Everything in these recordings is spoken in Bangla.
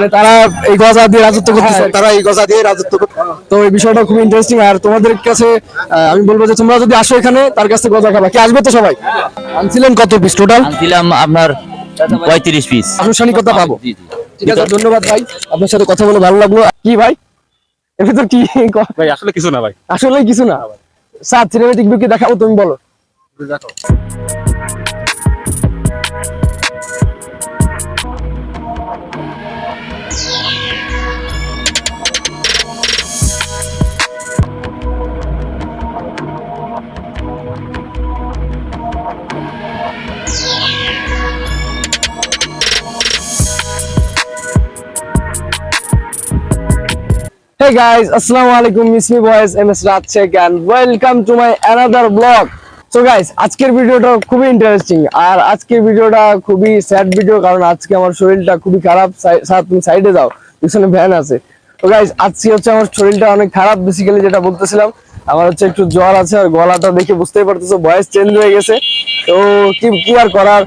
মানে তারা এই গজা দিয়ে রাজত্ব করতেছে হ্যাঁ, তারা এই গজা দিয়ে রাজত্ব তো এই বিষয়টা খুব ইন্টারেস্টিং আর তোমাদের কাছে আমি বলব যে তোমরা যদি আসো এখানে তার কাছে গজা খাবা। কি আসবে তো সবাই? আনছিলেন কত পিস টোটাল আনছিলাম আপনার পঁয়ত্রিশ পিস আনুষ্ঠানিকতা পাবো। জি, জি। ঠিক আছে ধন্যবাদ ভাই। আপনার সাথে কথা বলে ভালো লাগল। কি ভাই? এর ভিতর কি ভাই আসলে কিছু না ভাই। আসলে কিছু না। স্যার সিনেমেটিক ভিউ কি দেখাবো তুমি বলো। Hey guys, Assalamu alaikum, Miss Me Boys, MS Ratchek and welcome to my another vlog. So guys, আজকের ভিডিওটা খুবই ইন্টারেস্টিং আর আজকের ভিডিওটা খুবই স্যাড ভিডিও কারণ আজকে আমার শরীরটা খুবই খারাপ। তুমি সাইডে যাও পিছনে ভ্যান আছে। তো গাইজ আজকে হচ্ছে আমার শরীরটা অনেক খারাপ বেসিক্যালি যেটা বলতেছিলাম। আমার হচ্ছে একটু জ্বর আছে আর গলাটা দেখে বুঝতেই পারতেছো বয়স চেঞ্জ হয়ে গেছে। তো কি আর করার?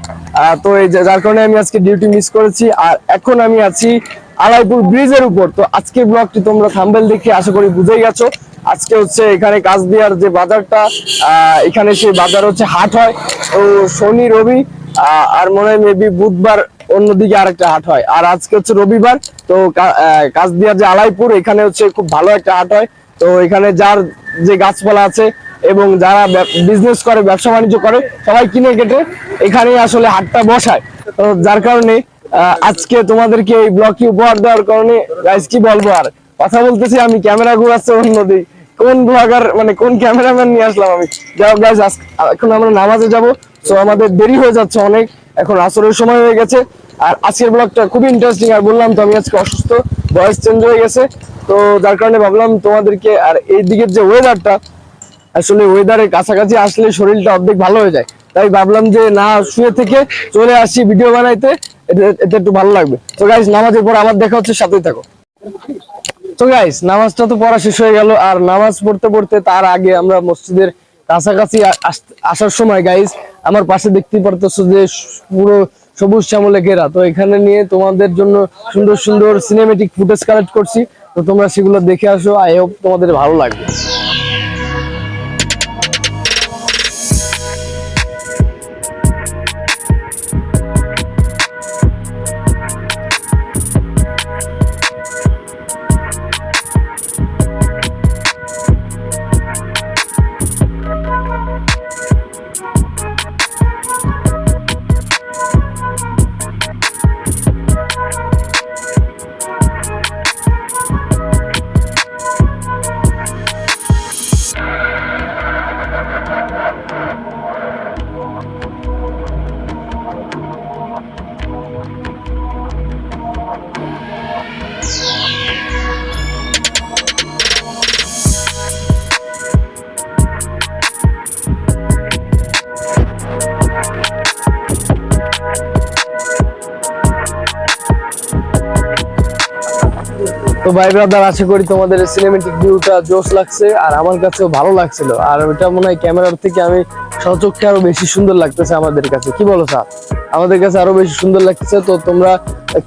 তো যার কারণে আমি আজকে ডিউটি মিস করেছি আর এখন আমি আছি আলাইপুর ব্রিজের উপর। তো আজকের ব্লগটি তোমরা থাম্বেল দেখে আশা করি বুঝেই গেছো। আজকে হচ্ছে এখানে কাজদিয়ার যে বাজারটা এখানে সেই বাজার হচ্ছে হাট হয়। তো শনি রবি আর মনে হয় মেবি বুধবার অন্যদিকে আরেকটা হাট হয়। আর আজকে হচ্ছে রবিবার তো কা- আহ, কাজদিয়ার যে আলাইপুর এখানে হচ্ছে খুব ভালো একটা হাট হয়। তো এখানে যার যে গাছপালা আছে এবং যারা বিজনেস করে ব্যবসা বাণিজ্য করে সবাই কিনে কেটে এখানেই আসলে হাটটা বসায়। তো যার কারণে আজকে তোমাদেরকে এই ব্লগটি উপহার দেওয়ার কারণে গাইজ কি বলব আর? কথা বলতেছি আমি ক্যামেরা ঘুরাচ্ছে অন্যদিক। কোন ব্লগার মানে কোন ক্যামেরাম্যান নিয়ে আসলাম আমি? হোক guys, এখন আমরা নামাজে যাব। তো আমাদের দেরি হয়ে যাচ্ছে অনেক। এখন আসরের সময় হয়ে গেছে। আর আজকের ব্লগটা খুবই ইন্টারেস্টিং আর বললাম তো আমি আজকে অসুস্থ বয়স চেঞ্জ হয়ে গেছে। তো যার কারণে ভাবলাম তোমাদেরকে আর এই দিকের যে ওয়েদারটা আসলে ওয়েদারের কাছাকাছি আসলে শরীরটা অর্ধেক ভালো হয়ে যায়। তাই ভাবলাম যে না, শুয়ে থেকে চলে আসি ভিডিও বানাইতে। এতে একটু ভালো লাগবে। তো গাইস নামাজের পর আবার দেখা হচ্ছে, সাথেই থাকো। তো গাইস নামাজটা তো পড়া শেষ হয়ে গেল। আর নামাজ পড়তে পড়তে তার আগে আমরা মসজিদের কাছাকাছি আস- আসার সময় গাইস আমার পাশে দেখতে পারতেছো যে পুরো সবুজ শ্যামলে ঘেরা। তো এখানে নিয়ে তোমাদের জন্য সুন্দর সুন্দর সিনেমেটিক ফুটেজ কালেক্ট করছি। তো তোমরা সেগুলো দেখে আসো। আই হোপ তোমাদের ভালো লাগবে। তো ভাই ব্রাদার, আশা করি তোমাদের সিনেমেটিক ভিউটা জোশ লাগছে আর আমার কাছেও ভালো লাগছিল। আর ওটা মনে হয় ক্যামেরার থেকে আমি সচক্ষে আরও বেশি সুন্দর লাগতেছে আমাদের কাছে। কি বলো স্যার? আমাদের কাছে আরও বেশি সুন্দর লাগতেছে তো তোমরা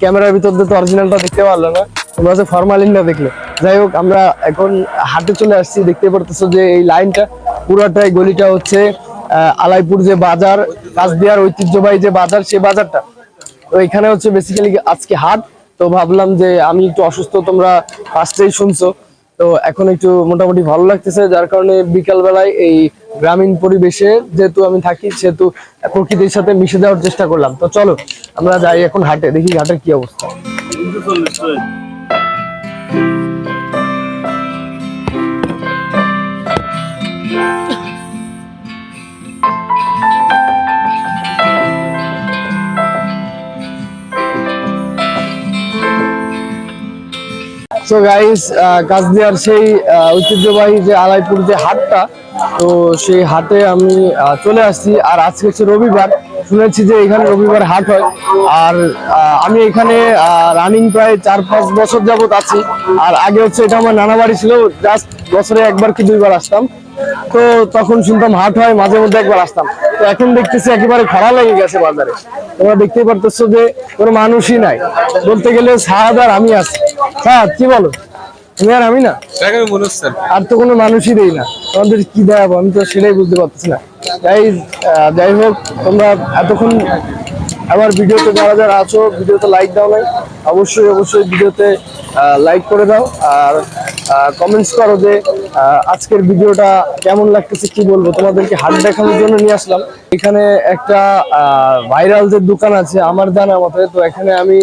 ক্যামেরার ভিতর দিয়ে তো অরিজিনালটা দেখতে পারলে না, তোমরা হচ্ছে ফরমালিনটা দেখলে। যাই হোক, আমরা এখন হাটে চলে আসছি, দেখতে পারতেছো যে এই লাইনটা, পুরাটাই গলিটা হচ্ছে আলাইপুর যে বাজার কাজদিয়ার ঐতিহ্যবাহী যে বাজার, সেই বাজারটা। তো এখানে হচ্ছে বেসিক্যালি আজকে হাট তো ভাবলাম যে আমি একটু অসুস্থ, তোমরা ফার্স্টেই শুনছো। তো এখন একটু মোটামুটি ভালো লাগতেছে, যার কারণে বিকালবেলায় এই গ্রামীণ পরিবেশে যেহেতু আমি থাকি, সেহেতু প্রকৃতির সাথে মিশে যাওয়ার চেষ্টা করলাম। তো চলো, আমরা যাই এখন হাটে, দেখি হাটের কি অবস্থা। সো গাইস কাজদিয়ার সেই ঐতিহ্যবাহী যে আলাইপুর যে হাটটা, তো সেই হাটে আমি চলে আসছি। আর আজকে হচ্ছে রবিবার শুনেছি যে এখানে রবিবার হাট হয়। আর আমি এখানে রানিং প্রায় চার পাঁচ বছর যাবত আছি। আর আগে হচ্ছে এটা আমার নানা বাড়ি ছিল জাস্ট বছরে একবার কি দুইবার আসতাম। তো তখন শুনতাম হাট হয় মাঝে মধ্যে একবার আসতাম। তো এখন দেখতেছি একেবারে খরা লেগে গেছে বাজারে। তোমরা দেখতেই পারতেছো যে কোনো মানুষই নাই। বলতে গেলে সাহাদ আর আমি আছি। সাহাদ কি বলো? তুমি আর আমি না? আর তো কোনো মানুষই দেই না। তোমাদের কি দেখাবো? আমি তো সেটাই বুঝতে পারতেছি না। আহ, যাই হোক তোমরা এতক্ষণ আমার ভিডিওতে যারা যারা আছো ভিডিওতে লাইক দাও নাই অবশ্যই অবশ্যই ভিডিওতে লাইক করে দাও। আর কমেন্টস করো যে আজকের ভিডিওটা কেমন লাগতেছে কি বলব? তোমাদেরকে হাট দেখানোর জন্য নিয়ে আসলাম। এখানে একটা ভাইরাল যে দোকান আছে আমার জানা মতে তো এখানে আমি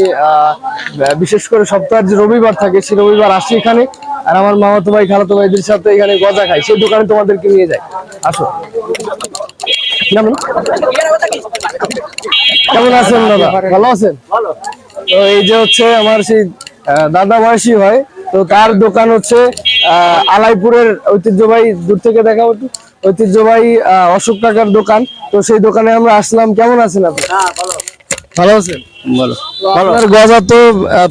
বিশেষ করে সপ্তাহের যে রবিবার থাকে সেই রবিবার আসি এখানে। আর আমার মামাতো ভাই খালাতো ভাইদের সাথে এখানে গজা খাই সেই দোকানে তোমাদেরকে নিয়ে যাই। আসো। কেমন? কেমন আছেন দাদা? ভালো আছেন? তো এই যে হচ্ছে আমার সেই দাদা বয়সী হয় তো তার দোকান হচ্ছে আহ, আলাইপুরের ঐতিহ্যবাহী দূর থেকে দেখা হতো ঐতিহ্যবাহী অশোক কাকার দোকান। তো সেই দোকানে আমরা আসলাম। কেমন আছেন আপনি? ভালো। আছেন? আপনার গজা তো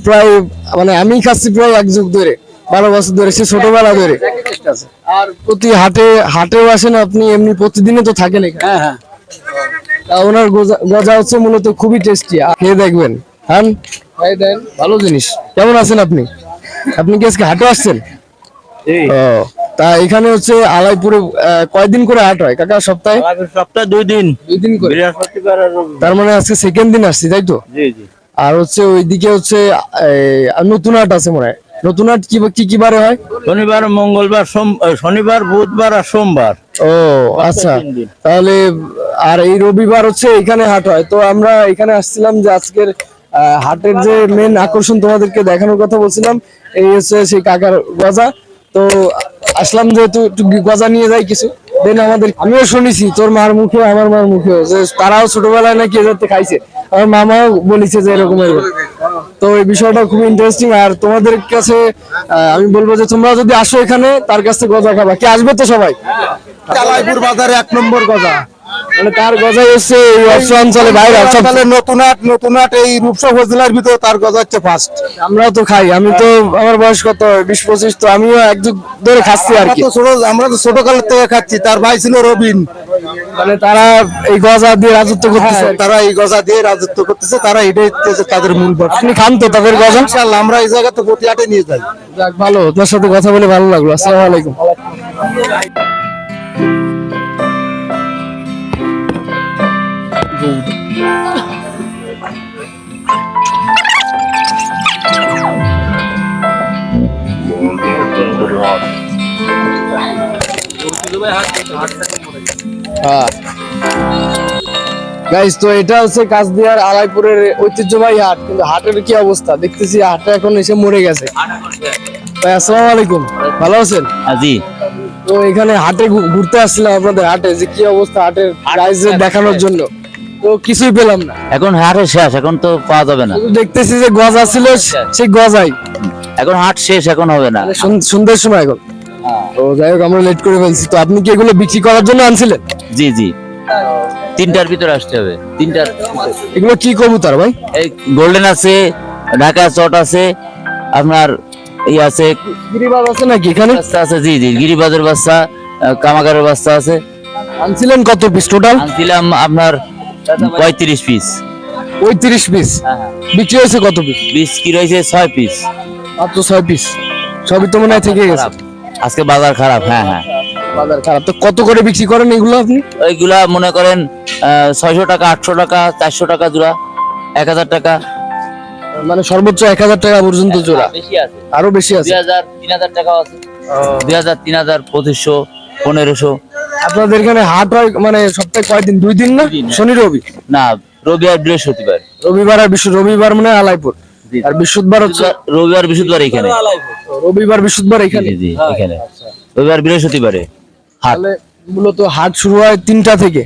প্রায় মানে আমি খাচ্ছি প্রায় এক যুগ ধরে। বারো বছর ধরে সে ছোটবেলা ধরে। আর প্রতি হাটে হাটেও আসেন আপনি এমনি প্রতিদিনে তো থাকেন এখানে। হ্যাঁ হ্যাঁ। তা ওনার গজা- গজা হচ্ছে মূলত খুবই টেস্টি। খেয়ে দেখবেন। হ্যাঁ ভালো জিনিস। কেমন আছেন আপনি? আপনি কি আজকে হাটে আসছেন? ও তা এখানে হচ্ছে আলাইপুরে কয়দিন করে হাট হয়? কাকা সপ্তাহে? সপ্তাহে দুই দিন। দুই দিন করে। তার মানে আজকে সেকেন্ড দিন আসছি তাই তো? জি জি। আর হচ্ছে ওইদিকে হচ্ছে এই, নতুন হাট আছে মনে হয়। নতুন হাট কি কি কি বারে হয়? শনিবার মঙ্গলবার শনিবার বুধবার আর সোমবার। ও আচ্ছা। তাহলে আর এই রবিবার হচ্ছে এখানে হাট হয়। তো আমরা এখানে আসছিলাম যে আজকের হাটের যে মেন আকর্ষণ তোমাদেরকে দেখানোর কথা বলছিলাম এই হচ্ছে সেই কাকার গজা। তো আসলাম যেহেতু একটু গজা নিয়ে যাই কিছু। দেন আমাদের আমিও শুনেছি তোর মার মুখে আমার মার মুখে যে তারাও ছোটবেলায় নাকি এদেরতে খাইছে। আমার মামাও বলেছে যে এরকম তো এই বিষয়টা খুব ইন্টারেস্টিং আর তোমাদের কাছে আমি বলব যে তোমরা যদি আসো এখানে তার কাছ থেকে গজা খাবা। কি আসবে তো সবাই? কালাইপুর বাজারে এক নম্বর গজা। মানে তার গজাই হচ্ছে এই অস্ত্র অঞ্চলে বাইরে তাহলে নতুন হাট নতুন এই রূপসা উপজেলার ভিতরে তার গজা হচ্ছে ফার্স্ট আমরাও তো খাই আমি তো আমার বয়স কত? বিশ পঁচিশ তো আমিও এক যুগ ধরে খাচ্ছি আর কি। আমরা তো ছোট কালের থেকে খাচ্ছি তার ভাই ছিল রবিন। মানে তারা এই গজা দিয়ে রাজত্ব করতেছে। হ্যাঁ, তারা এই গজা দিয়ে রাজত্ব করতেছে তারা এটাই তাদের মূল আপনি খান তো তাদের গজা? ইনশাআল্লাহ আমরা এই জায়গা তো প্রতি হাটে নিয়ে যাই। যাক ভালো। তোমার সাথে কথা বলে ভালো লাগল। আসসালামু আলাইকুম। গাইস তো এটা হচ্ছে কাজদিয়ার আলাইপুরের ঐতিহ্যবাহী হাট কিন্তু হাটের কি অবস্থা? দেখতেছি হাটটা এখন এসে মরে গেছে। ভাই আসসালামু আলাইকুম। ভালো আছেন? হ্যাঁ, জি তো এখানে হাটে ঘুরতে আসছিলাম আপনাদের হাটে যে কি অবস্থা হাটের প্রাইস দেখানোর জন্য। তো কিছুই পেলাম না। এখন হাট শেষ এখন তো পাওয়া যাবে না। দেখতেছি যে গজা ছিল সেই গজাই। এখন হাট শেষ এখন হবে না। মানে সন- সন্ধ্যের সময় এখন। তো যাই হোক আমরা লেট করে ফেলছি। তো আপনি কি এগুলো বিক্রি করার জন্য আনছিলেন? জি জি। তিনটার ভিতরে আসতে হবে। তিনটার এগুলো কি কবুতর ভাই? এই গোল্ডেন আছে ঢাকা চট আছে আপনার এই আছে গিরিবাজ আছে নাকি এখানে? আছে জি জি গিরিবাজের বাচ্চা কামাগারের বাচ্চা আছে। আনছিলেন কত পিস টোটাল আনছিলাম আপনার পঁয়ত্রিশ পিস পঁয়ত্রিশ পিস বিক্রি হয়েছে কত পিস পিস কি রয়েছে? ছয় পিস মাত্র ছয় পিস সবই তো মনে হয় থেকে গেছে। আজকে বাজার খারাপ হ্যাঁ হ্যাঁ। বাজার খারাপ। তো কত করে বিক্রি করেন এগুলো আপনি? মনে করেন ছয়শো টাকা আটশো টাকা চারশো টাকা জোড়া এক হাজার টাকা। মানে সর্বোচ্চ এক হাজার টাকা পর্যন্ত জোড়া। বেশি আছে। আরও বেশি আছে? দুই হাজার তিন হাজার টাকাও আছে। দুই হাজার তিন হাজার পঁচিশশো পনেরোশো। আপনাদের এখানে হাট হয় মানে সপ্তাহে কয়দিন? দুই দিন না? হ্যাঁ। শনি রবি? না রবি আর বৃহস্পতিবার। রবিবার আর বিশ্ব রবিবার মানে আলাইপুর। আর বৃহস্পতিবার হচ্ছে রবিবার বৃহস্পতিবার এখানে। রবিবার বৃহস্পতিবার এখানে? জি এখানে। রবিবার বৃহস্পতিবারে। তাহলে মূলত হাট শুরু হয় তিনটা থেকে।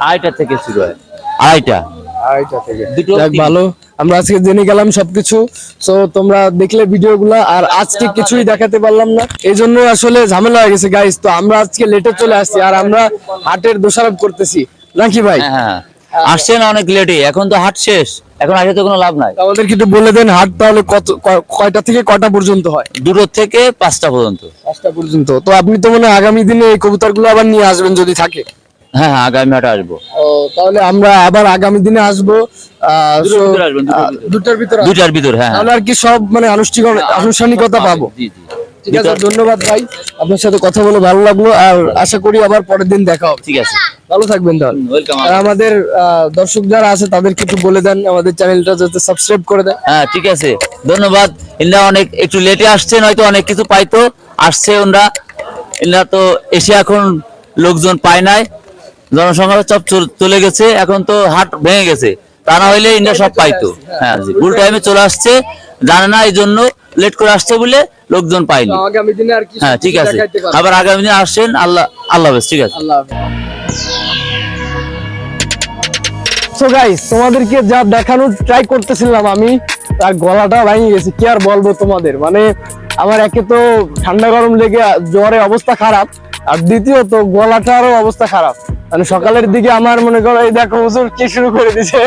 আড়াইটা থেকে শুরু হয়। আড়াইটা। আড়াইটা থেকে। যাক ভালো। আমরা আজকে জেনে গেলাম সবকিছু। তো তোমরা দেখলে ভিডিওগুলা আর আজকে কিছুই দেখাতে পারলাম না। এই জন্য আসলে ঝামেলা হয়ে গেছে গাইস তো আমরা আজকে লেটে চলে আসছি আর আমরা হাটের দোষারোপ করতেছি। নাকি ভাই? হ্যাঁ হ্যাঁ। আসছেন অনেক লেটে এখন তো হাট শেষ এখন আসে তো কোনো লাভ নাই। আমাদের কিন্তু বলে দেন হাট তাহলে কত কয়টা থেকে কয়টা পর্যন্ত হয়? দুটো থেকে পাঁচটা পর্যন্ত। পাঁচটা পর্যন্ত। তো আপনি তো মনে হয় আগামী দিনে এই কবুতরগুলো আবার নিয়ে আসবেন যদি থাকে। হ্যাঁ হ্যাঁ আগামী হাটে আসব। তাহলে আমরা আবার আগামী দিনে আসব দুটোর ভিতরে। দুটোর ভিতরে। হ্যাঁ তাহলে আর কি সব মানে আনুষ্ঠানিক আনুষ্ঠানিকতা পাবো? জি জি। ঠিক আছে ধন্যবাদ ভাই। আপনার সাথে কথা বলে ভালো লাগল আর আশা করি আবার পরের দিন দেখা হবে। ঠিক আছে। ভালো থাকবেন তাহলে। আর আমাদের দর্শক যারা আছে তাদেরকে একটু বলে দেন আমাদের চ্যানেলটা যাতে সাবস্ক্রাইব করে দেন। হ্যাঁ ঠিক আছে। ধন্যবাদ। ইন্দ্রা অনেক একটু লেটে আসছেন হয়তো অনেক কিছু পাইতো। আসছে ওনরা ইন্দ্রা তো এসে এখন লোকজন পায় নাই। জনসংখ্যা সব চল- গেছে। এখন তো হাট ভেঙে গেছে। তা না হইলে ইন্ডিয়া সব পাইতো। হ্যাঁ। জি। ভুল টাইমে চলে আসছে। জানে না এই জন্য লেট করে আসছে বলে লোকজন পায়নি। তো আগামী দিনে আর কি হ্যাঁ ঠিক আছে। আবার আগামী দিনে আসছেন আল্লাহ আল্লাহ হাফেজ ঠিক আছে। আল্লাহ সো গাইস তোমাদেরকে যা দেখানোর ট্রাই করতেছিলাম আমি তার গলাটা ভেঙে গেছে। কি আর বলব তোমাদের? মানে আমার একে তো ঠান্ডা গরম লেগে জ্বরে অবস্থা খারাপ আর দ্বিতীয়ত গলাটারও অবস্থা খারাপ। মানে সকালের দিকে আমার মনে করো এই দেখো হুজুর কি শুরু করে দিছে।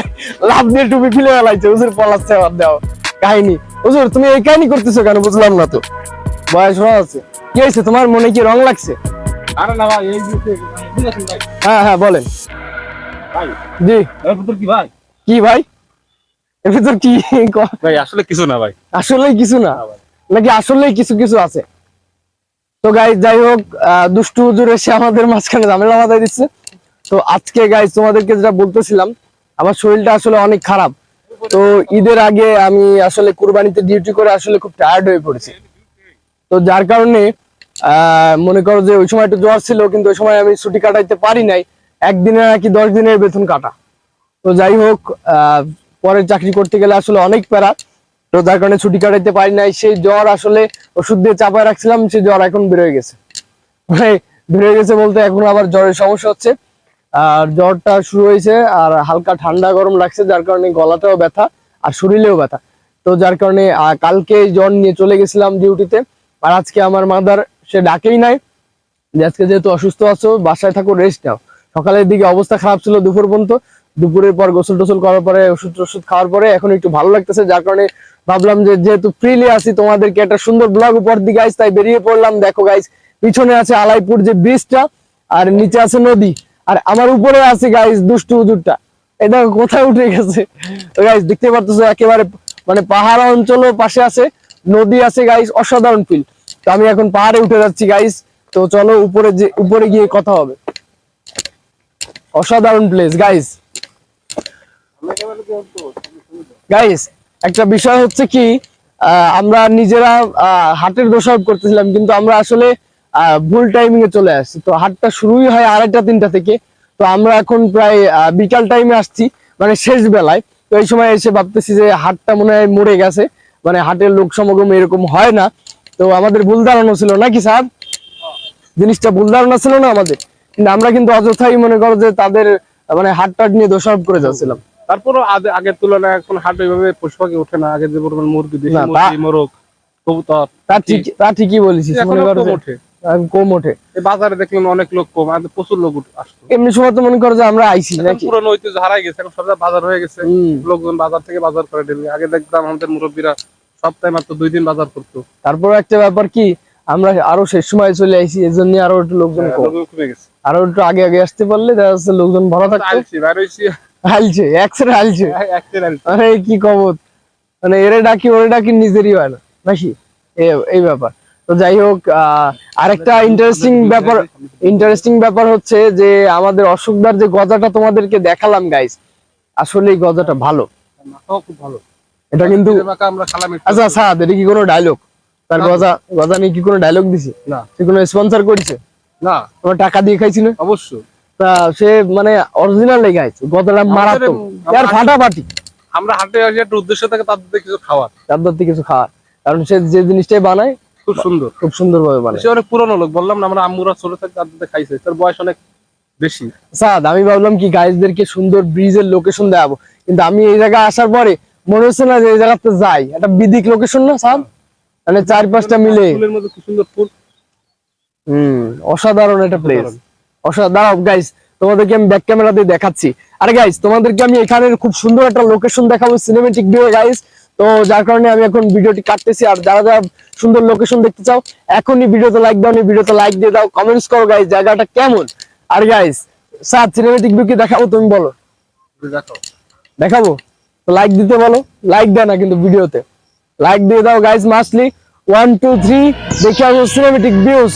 লাভ দিয়ে টুপি ফেলে ফেলাইছে হুজুর পলাচ্ছে আবার দাও কাহিনী। হুজুর তুমি এই কাহিনী করতেছো কেন? বুঝলাম না তো। বয়স হওয়া আছে। কি হয়েছে? তোমার মনে কি রং লাগছে? আরে না ভাই এই হ্যাঁ হ্যাঁ বলেন। ভাই জি। এর ভিতর কি ভাই? কি ভাই? এর ভিতর কি ভাই আসলে কিছু না ভাই। কিছু না। নাকি আসলেই কিছু কিছু আছে? তো গাইজ যাই হোক দুষ্টু হুজুর এসে আমাদের মাঝখানে ঝামেলা মাথায় দিচ্ছে। তো আজকে গাইজ তোমাদেরকে যেটা বলতেছিলাম আমার শরীরটা আসলে অনেক খারাপ। তো ঈদের আগে আমি আসলে কুরবানিতে ডিউটি করে আসলে খুব টায়ার্ড হয়ে পড়েছি। তো যার কারণে মনে করো যে ওই সময় একটু জ্বর ছিল কিন্তু ওই সময় আমি ছুটি কাটাইতে পারি নাই। একদিনের নাকি দশ দিনের বেতন কাটা। তো যাই হোক আহ, পরে চাকরি করতে গেলে আসলে অনেক প্যারা। তো যার কারণে ছুটি কাটাইতে পারি নাই। সেই জ্বর আসলে ওষুধ দিয়ে চাপায় রাখছিলাম সেই জ্বর এখন বেরোয় গেছে। মানে বেরোয় গেছে বলতে এখন আবার জ্বরের সমস্যা হচ্ছে। আর জ্বরটা শুরু হয়েছে আর হালকা ঠান্ডা গরম লাগছে, যার কারণে গলাটাও ব্যথা আর শরীরেও ব্যথা। তো যার কারণে কালকে জ্বর নিয়ে চলে গেছিলাম ডিউটিতে, আর আজকে আমার মাদার, সে ডাকেই নাই যে আজকে যেহেতু অসুস্থ আছো, বাসায় থাকো রেস্ট নাও। সকালের দিকে অবস্থা খারাপ ছিল দুপুর পর্যন্ত। দুপুরের পর গোসল টোসল করার পরে, ওষুধ টষুধ খাওয়ার পরে এখন একটু ভালো লাগতেছে, যার কারণে ভাবলাম যে যেহেতু ফ্রিলি আছি, তোমাদেরকে একটা সুন্দর ব্লগ উপর দিকে গাইজ তাই বেরিয়ে পড়লাম। দেখো গাইজ পিছনে আছে আলাইপুর যে ব্রিজটা আর নিচে আছে নদী। আর আমার উপরে আছে গাইজ দুষ্টু হুজুরটা। এটা কোথায় উঠে গেছে। গাইজ দেখতে পারতেছো, একেবারে মানে পাহাড় অঞ্চলও পাশে আছে, নদী আছে গাইজ অসাধারণ ফিল তো আমি এখন পাহাড়ে উঠে যাচ্ছি গাইজ তো চলো উপরে যে, উপরে গিয়ে কথা হবে। অসাধারণ প্লেস গাইজ গাইস একটা বিষয় হচ্ছে কি আমরা নিজেরা হাটের দোষারোপ করতেছিলাম, কিন্তু আমরা আসলে ভুল টাইমিং এ চলে আসছি। তো হাটটা শুরুই হয় আড়াইটা তিনটা থেকে। তো আমরা এখন প্রায় বিকাল টাইমে আসছি মানে শেষ বেলায়। তো এই সময় এসে ভাবতেছি যে হাটটা মনে হয় মরে গেছে। মানে হাটের লোক সমাগম এরকম হয় না। তো আমাদের ভুল ধারণা ছিল নাকি স্যার? জিনিসটা ভুল ধারণা ছিল না আমাদের? কিন্তু আমরা কিন্তু অযথাই মনে করো যে তাদের মানে হাট টাট নিয়ে দোষারোপ করে যাচ্ছিলাম। তারপরও আগে- আগের তুলনায় এখন হাট ওইভাবে পশু পাখি ওঠে না। আগে যে পরিমাণ মুরগি মুরগি কবুতর। তা ঠিক তা ঠিকই বলেছিস মনে করো কম ওঠে। বাজারে দেখলাম অনেক লোক কম প্রচুর লোক আসতো। এমনি সময় তো মনে করো যে আমরা আইছি নাকি? পুরনো ঐতিহ্য হারাই গেছে এখন সব বাজার হয়ে গেছে। লোকজন বাজার থেকে বাজার করে ডেলি। আগে দেখতাম আমাদের মুরব্বীরা সপ্তাহে মাত্র দুই দিন বাজার করতো। তারপর একটা ব্যাপার কি আমরা আরও শেষ সময় চলে আইছি এই জন্য আরও একটু লোকজন কম। লোকজন কমে গেছে। আরও একটু আগে আগে আসতে পারলে দেখা যাচ্ছে লোকজন ভরা থাকতো। হালছে একসাথে হালছে একদিন আরে কি কবত মানে এরে ডাকি ওরে ডাকি নিজেরই হয় না নাকি? এই ব্যাপার। তো যাই হোক আহ, আরেকটা ইন্টারেস্টিং ব্যাপার ইন্টারেস্টিং ব্যাপার হচ্ছে যে আমাদের অশোকদার যে গজাটা তোমাদেরকে দেখালাম গাইস আসলে এই গজাটা ভালো। এটা কিন্তু। আচ্ছা সাদ এটা কি কোনো ডায়লগ তার গজা গজা নিয়ে কি কোনো ডায়লগ দিছে? না। সে কোনো স্পন্সর করেছে? না। তোমার টাকা দিয়ে খাইছি না অবশ্যই। তা সে মানে অরিজিনাল গাইছে গজাটা মারাত্মক। আর ফাটাফাটি। আমরা হাটে আসি একটা উদ্দেশ্য থাকে তাদের কিছু খাওয়ার। তার থেকে কিছু খাওয়ার। কারণ সে যে জিনিসটাই বানায় খুব সুন্দর। খুব সুন্দর ভাবে সে অনেক পুরনো লোক বললাম না আমরা আম্মুরা ছোট থেকে তাদের খাইছে তার বয়স অনেক বেশি। সাদ আমি ভাবলাম কি গাইজদেরকে সুন্দর ব্রিজের লোকেশন দেখাবো কিন্তু আমি এই জায়গায় আসার পরে মনে হচ্ছে না যে এই জায়গাতে যাই। একটা বিদিক লোকেশন না সাদ? মানে চার পাঁচটা মিলে। সুন্দর ফুল। হম অসাধারণ একটা প্লেস অসাধারণ। গাইস তোমাদেরকে আমি ব্যাক ক্যামেরা দিয়ে দেখাচ্ছি। আরে গাইস তোমাদেরকে আমি এখানের খুব সুন্দর একটা লোকেশন দেখাবো সিনেমেটিক ভিউ গাইস তো যার কারণে আমি এখন ভিডিওটি কাটতেছি আর যারা যারা সুন্দর লোকেশন দেখতে চাও এখনই ভিডিওতে লাইক দাও ভিডিওতে লাইক দিয়ে দাও কমেন্টস করো গাইস জায়গাটা কেমন? আর গাইস স্যার সিনেমেটিক ভিউ কি দেখাবো তুমি বলো? দেখো দেখাবো? তো লাইক দিতে বলো লাইক দেয় না কিন্তু ভিডিওতে। লাইক দিয়ে দাও guys mostly one two three দেখে আসব cinematic views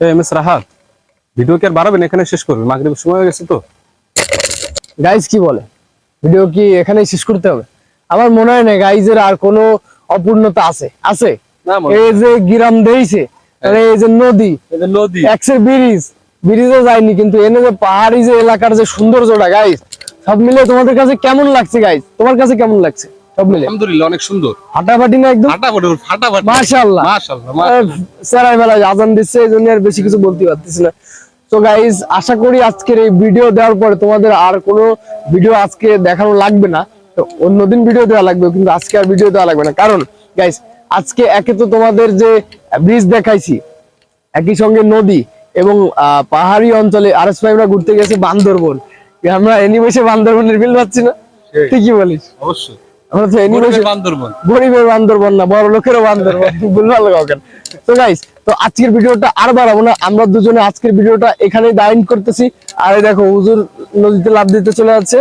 M S Rahat video কি আর বাড়াবেন? এখানে শেষ করবে। মাগরিবের সময় হয়ে গেছে তো। গাইজ কি বলে? ভিডিও কি এখানেই শেষ করতে হবে? আমার মনে হয় না গাইজের আর কোনো অপূর্ণতা আছে। আছে? এই যে গিরাম তাহলে এই যে নদী নদী। এক্সের ব্রিজ ব্রিজে যায়নি কিন্তু এনে যে পাহাড়ি যে এলাকার যে সৌন্দর্যটা গাইজ সব মিলে তোমাদের কাছে কেমন লাগছে গাইজ তোমার কাছে কেমন লাগছে? সব মিলে। আলহামদুলিল্লাহ অনেক সুন্দর। ফাটাফাটি না একদম? ফাটাফাটি ফাটাফাটি মাশাআল্লাহ। মাশাআল্লাহ সেরাই বেলা আজান দিচ্ছে এই জন্য আর বেশি কিছু বলতে পারতেছি না। তো গাইজ আশা করি আজকের এই ভিডিও দেওয়ার পরে তোমাদের আর কোনো ভিডিও আজকে দেখানো লাগবে না। তো অন্যদিন ভিডিও দেওয়া লাগবে কিন্তু আজকে আর ভিডিও দেওয়া লাগবে না। কারণ গাইজ আজকে একে তো তোমাদের যে ব্রিজ দেখাইছি একই সঙ্গে নদী এবং আহ, পাহাড়ি অঞ্চলে আর এস ফাইভরা ঘুরতে গেছে বান্দরবন। আমরা এনিমেশে বান্দরবনের বিল পাচ্ছি না? ঠিকই বলিস? অবশ্যই। আমরা তো এনিমেশে বান্দরবন। গরিবের বান্দরবন না বড় লোকেরও বান্দরবন। ভুলভাল কাউকেন তো গাইস তো আজকের ভিডিওটা আর বাড়াবো না। আমরা দুজনে আজকের ভিডিওটা এখানেই দাইন করতেছি। আর দেখো হুজুর নদীতে লাভ দিতে চলে যাচ্ছে।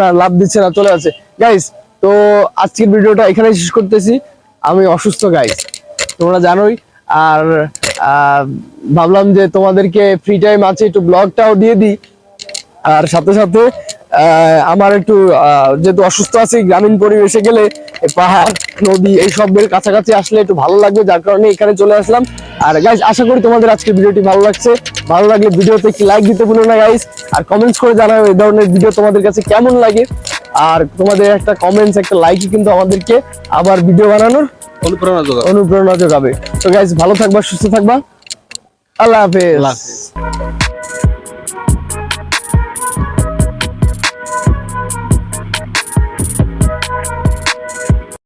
না লাভ দিচ্ছে না চলে যাচ্ছে। গাইস তো আজকের ভিডিওটা এখানেই শেষ করতেছি। আমি অসুস্থ গাইস তোমরা জানোই। আর ভাবলাম যে তোমাদেরকে ফ্রি টাইম আছে একটু ব্লগটাও দিয়ে দিই। আর সাথে সাথে আমার একটু যেহেতু অসুস্থ আছি গ্রামীণ পরিবেশে গেলে পাহাড় নদী এই সবের কাছাকাছি আসলে একটু ভালো লাগবে যার কারণে এখানে চলে আসলাম। আর গাইজ আশা করি তোমাদের আজকে ভিডিওটি ভালো লাগছে। ভালো লাগলে ভিডিওতে একটি লাইক দিতে ভুলো না গাইজ আর কমেন্টস করে জানাও এই ধরনের ভিডিও তোমাদের কাছে কেমন লাগে। আর তোমাদের একটা কমেন্টস একটা লাইকই কিন্তু আমাদেরকে আবার ভিডিও বানানোর অনুপ্রেরণা যোগাবে। অনুপ্রেরণা যোগাবে। তো গাইজ ভালো থাকবা সুস্থ থাকবা। আল্লাহ হাফেজ। আল্লাহ হাফেজ।